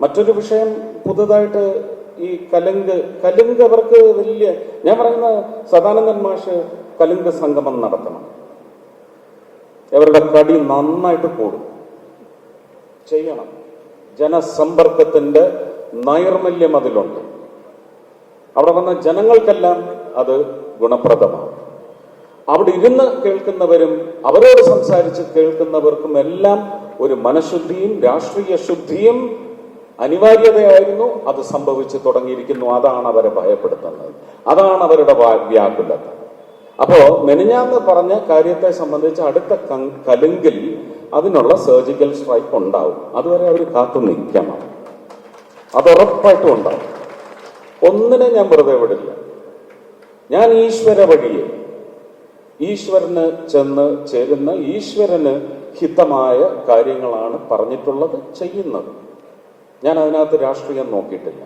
മറ്റൊരു വിഷയം പുതുതായിട്ട് ഈ കലുങ്ക് കലുങ്ക് അവർക്ക് വലിയ ഞാൻ പറയുന്ന സദാനന്ദൻ മാഷ് കലുങ്ക് സംഗമം നടത്തണം. അവരുടെ കടി നന്നായിട്ട് കൂടും. ചെയ്യണം. ജനസമ്പർക്കത്തിന്റെ നൈർമല്യം അതിലുണ്ട്. അവിടെ വന്ന ജനങ്ങൾക്കെല്ലാം അത് ഗുണപ്രദമാണ്. അവിടെ ഇരുന്ന് കേൾക്കുന്നവരും അവരോട് സംസാരിച്ച് കേൾക്കുന്നവർക്കും എല്ലാം ഒരു മനഃശുദ്ധിയും രാഷ്ട്രീയ ശുദ്ധിയും അനിവാര്യതയായിരുന്നു. അത് സംഭവിച്ചു തുടങ്ങിയിരിക്കുന്നു. അതാണ് അവരെ ഭയപ്പെടുത്തുന്നത്. അതാണ് അവരുടെ വ്യാകുലത. അപ്പോ മെനിഞ്ഞാന്ന് പറഞ്ഞ കാര്യത്തെ സംബന്ധിച്ച് അടുത്ത കലുങ്കിൽ അതിനുള്ള സർജിക്കൽ സ്ട്രൈക്ക് ഉണ്ടാവും. അതുവരെ അവർ കാത്തു നിൽക്കണം. അത് ഉറപ്പായിട്ടും ഉണ്ടാവും. ഒന്നിനെ ഞാൻ വെറുതെ വിടില്ല. ഞാൻ ഈശ്വര വഴിയെ ഈശ്വരന് ചെന്ന് ചേരുന്ന ഈശ്വരന് ഹിതമായ കാര്യങ്ങളാണ് പറഞ്ഞിട്ടുള്ളത് ചെയ്യുന്നത്. ഞാൻ അതിനകത്ത് രാഷ്ട്രീയം നോക്കിയിട്ടില്ല.